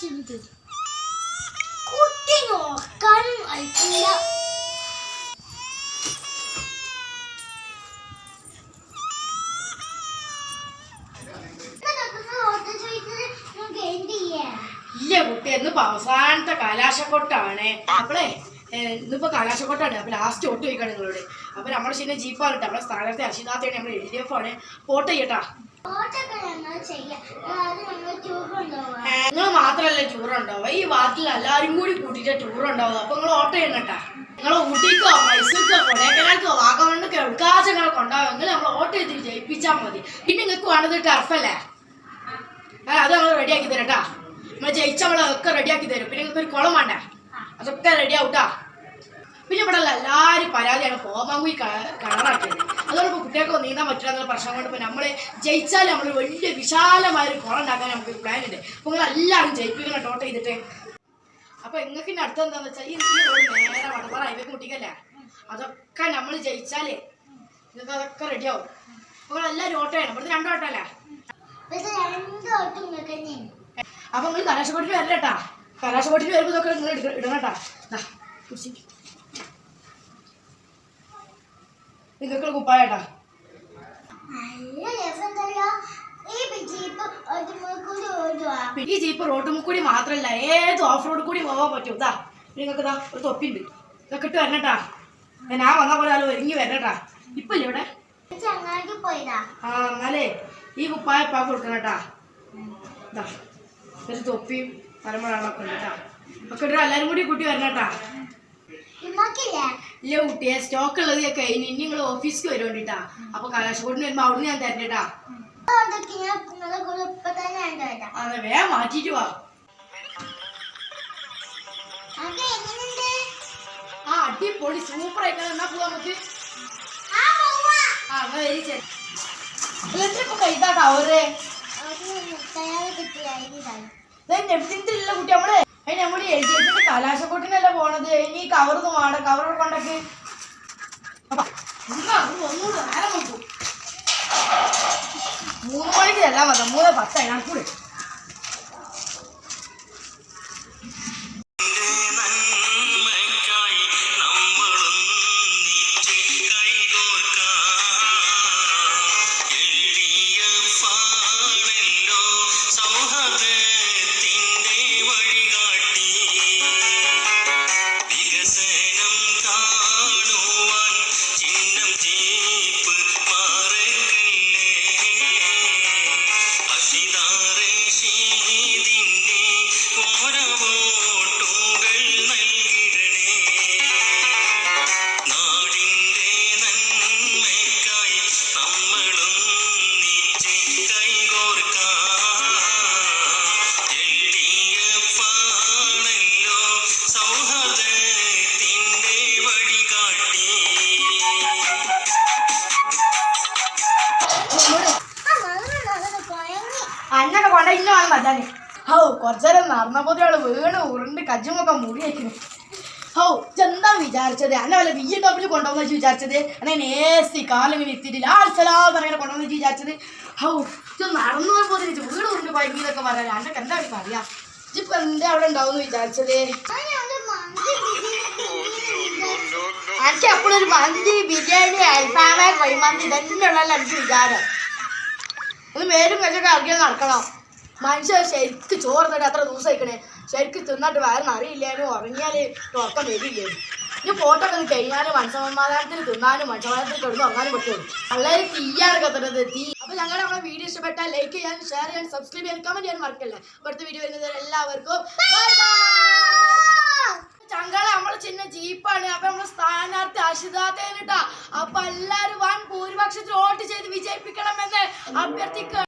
ഇത് കുട്ടി നോക്കാനും അയക്കില്ല. ഇല്ല കുട്ടി ഇന്നിപ്പോ അവസാനത്തെ കലാശക്കൊട്ടാണ്. അപ്പളേ ഏഹ്, ഇന്നിപ്പോ അപ്പോൾ അപ്പൊ ലാസ്റ്റ് വോട്ട് ചോദിക്കാണ് നിങ്ങളോട്. അപ്പൊ നമ്മുടെ ശരി ജീപ്പാണ് കേട്ടോ നമ്മുടെ സ്ഥാനാർത്ഥി അർഷിതാത്തയാണ് നമ്മുടെ എൽ ഡി എഫ് ആണ്. വോട്ട് ചെയ്യട്ടാ. നിങ്ങൾ മാത്രമല്ല ടൂർ ഉണ്ടാവുക ഈ വാർഡിൽ എല്ലാവരും കൂടി കൂട്ടിയിട്ട് ടൂർ ഉണ്ടാവുക അപ്പൊ നിങ്ങൾ ഓട്ടോ ചെയ്യണട്ടാ നിങ്ങൾ ഊട്ടിക്കോ മൈസൂർക്കോ കൊടൈക്കനാൽക്കോ വാഗമണ്ണൊക്കെ ഉൾക്കാശങ്ങളൊക്കെ ഉണ്ടാവുമെങ്കിൽ നമ്മൾ ഓട്ടോ ചെയ്തിട്ട് ജയിപ്പിച്ചാൽ മതി. പിന്നെ നിങ്ങൾക്ക് വേണ്ടത് ടർഫല്ലേ ആ, അത് നമ്മൾ റെഡിയാക്കി തരട്ടാ നമ്മൾ ജയിച്ച നമ്മളൊക്കെ റെഡിയാക്കി തരും. പിന്നെ നിങ്ങൾക്ക് ഒരു കുളം വേണ്ട? അതൊക്കെ റെഡി ആവട്ടാ. പിന്നെ ഇവിടെ ഉള്ള എല്ലാവരും പരാതിയാണ് പോമാങ്കുയി കളറാക്കിയത് അതുകൊണ്ട് കുട്ടികൾക്ക് നീന്താൻ പറ്റില്ല എന്നുള്ള പ്രശ്നം കൊണ്ട് ഇപ്പോൾ നമ്മൾ ജയിച്ചാൽ നമ്മൾ വലിയ വിശാലമായ ഒരു കുളം ഉണ്ടാക്കാൻ നമുക്ക് പ്ലാൻ ഉണ്ട്. അപ്പോൾ നിങ്ങൾ എല്ലാവരും ജയിപ്പിക്കണം ടോട്ട് ചെയ്തിട്ട്. അപ്പോൾ നിങ്ങൾക്ക് ഇനി അടുത്ത എന്താണെന്ന് വെച്ചാൽ ഈ റോഡ് നേരെ വടവറ ഹൈവേ മുട്ടിക്കല്ലേ? അതൊക്കെ നമ്മൾ ജയിച്ചാലേ നിങ്ങൾക്ക് അതൊക്കെ റെഡിയാവും അപ്പോൾ എല്ലാവരും ഓട്ടയാണ് ഇവിടുത്തെ രണ്ട് ഓട്ടോ അല്ലേ ഇത് രണ്ട് ഓട്ടം നിങ്ങൾക്ക് തന്നെയാണ്. അപ്പൊ നിങ്ങൾ കലാശക്കൊട്ടിന് വരലട്ടാ കലാശക്കൊട്ടിന് വരുമ്പോ ഇതൊക്കെ നിങ്ങൾ എടുക്ക- ഇടണട്ടാ ദാ, നിങ്ങൾക്ക് കുപ്പായട്ടാ. ഈ ജീപ്പ് റോഡ് കൂടി മാത്രല്ല ഏത് ഓഫ് റോഡ് കൂടി പോവാൻ പറ്റും. ഇതാ നിങ്ങൾക്ക് ഇതാ ഒരു തൊപ്പിണ്ട് ഇതൊക്കെ ഇട്ട് വരണട്ടാ. ഞാൻ വന്ന പോലെ ആൾ ഒരുങ്ങി വരണട്ടാ. ഇപ്പൊ ഇല്ലേ ഇവിടെ? ആ എന്നാലേ ഈ കുപ്പായ പാ കൊടുക്കണട്ടാ. ഇതാ ഒരു തൊപ്പിയും തലമുറകളൊക്കെ ഉണ്ട് കേട്ടാ ഒക്കെ ഇട്ട് എല്ലാവരും കൂടി കൂട്ടി വരണട്ടാ. ഇല്ല കുട്ടിയെ സ്റ്റോക്ക് ഉള്ളത് ഞാൻ കഴിഞ്ഞ് ഇനി നിങ്ങൾ ഓഫീസിൽ വരുവേണ്ടിട്ടാ. അപ്പൊ കലാശക്കോട്ടിന് വരുമ്പോ അവിടുന്ന് ഞാൻ തരണ്ടാ അതെ വേഗം മാറ്റിട്ട് വാ. ആ അടിപൊളി സൂപ്പർ ആയിക്കാൻ എന്നാ പോവാ നമുക്ക്? ആ വരി ശരി. കൈതാട്ടാ അവരെ കുട്ടി നമ്മൾ. അതിന് നമ്മൾ എൽ ജി എഫിന്റെ കലാശക്കോട്ടിനല്ല പോണത്? ഇനി കവർ വേണ്ട കവർ കൊണ്ടൊക്കെ. ഒന്നുകൂടെ നേരം നോക്കൂ മൂന്ന് മണിക്ക് എല്ലാം മതി മൂന്ന് പത്ത് അതിനകത്തൂടെ നന്മയ്ക്കായി വേണം മറ്റാന് ഹൗ കുറച്ചേരം നടന്നപ്പോ ആൾ വീണ് ഉരുണ്ട് കജ്ജുമൊക്കെ മുറിയേക്കുന്നു ഹൗ എന്താ വിചാരിച്ചത്? അന്നെ വല്ല ബി ടോപ്പിൽ ഡബ്ല്യു കൊണ്ടുവന്ന വെച്ച് വിചാരിച്ചത്? അന്നെ എ സി കാലിങ്ങനെ എത്തിയിട്ടില്ല ആൾസലാ പറഞ്ഞ കൊണ്ടുവന്ന് വെച്ച് വിചാരിച്ചത്? ഹൗ ഇത് നടന്നു പോലെ വീട് ഉരുണ്ട് എന്നൊക്കെ പറയാൻ അന്നൊക്കെ എന്താ പറയാ ഇപ്പൊ എന്താ അവിടെ ഉണ്ടാവും വിചാരിച്ചത്? എനിക്ക് എപ്പോഴും മന്തി ബിരിയാണി അൽഫാമ കൈമന്തി ഇതന്നെ ഉള്ളല്ലോ എനിക്ക് വിചാരം? ഒന്ന് മേലും വെച്ചൊക്കെ ഇറങ്ങി നടക്കണം. മനുഷ്യർ ശരിക്ക് ചോറ് തന്നിട്ട് അത്ര ദിവസം കഴിക്കണേ ശരിക്ക് തിന്നിട്ട് വയറിന് അറിയില്ലേനും? ഉറങ്ങിയാൽ ഉറക്കം വരില്ലേ? ഇനി പോട്ടൊക്കെ ഒന്ന് കഴിഞ്ഞാലും മനസ്സമാധാനത്തിന് തിന്നാനും മനസ്സമാധാനത്തിൽ കിടന്ന് ഉറങ്ങാനും പറ്റുള്ളൂ വളരെ തീയാണ് കത്തുന്നത് തീ. അപ്പൊ ഞങ്ങളുടെ നമ്മളെ വീഡിയോ ഇഷ്ടപ്പെട്ടാൽ ലൈക്ക് ചെയ്യാൻ ഷെയർ ചെയ്യാൻ സബ്സ്ക്രൈബ് ചെയ്യാൻ കമന്റ് ചെയ്യാൻ മറക്കല്ലേ? അടുത്ത വീഡിയോ വരുന്നത് എല്ലാവർക്കും ചങ്കള നമ്മൾ ചിന്ന ജീപ്പാണ്. അപ്പൊ നമ്മൾ സ്ഥാനാർത്ഥി അശിതാത്തേനിട്ടാ അപ്പൊ എല്ലാരും വൻ ഭൂരിപക്ഷത്തിൽ വോട്ട് ചെയ്ത് വിജയിപ്പിക്കണമെന്ന് അഭ്യർത്ഥിക്കുക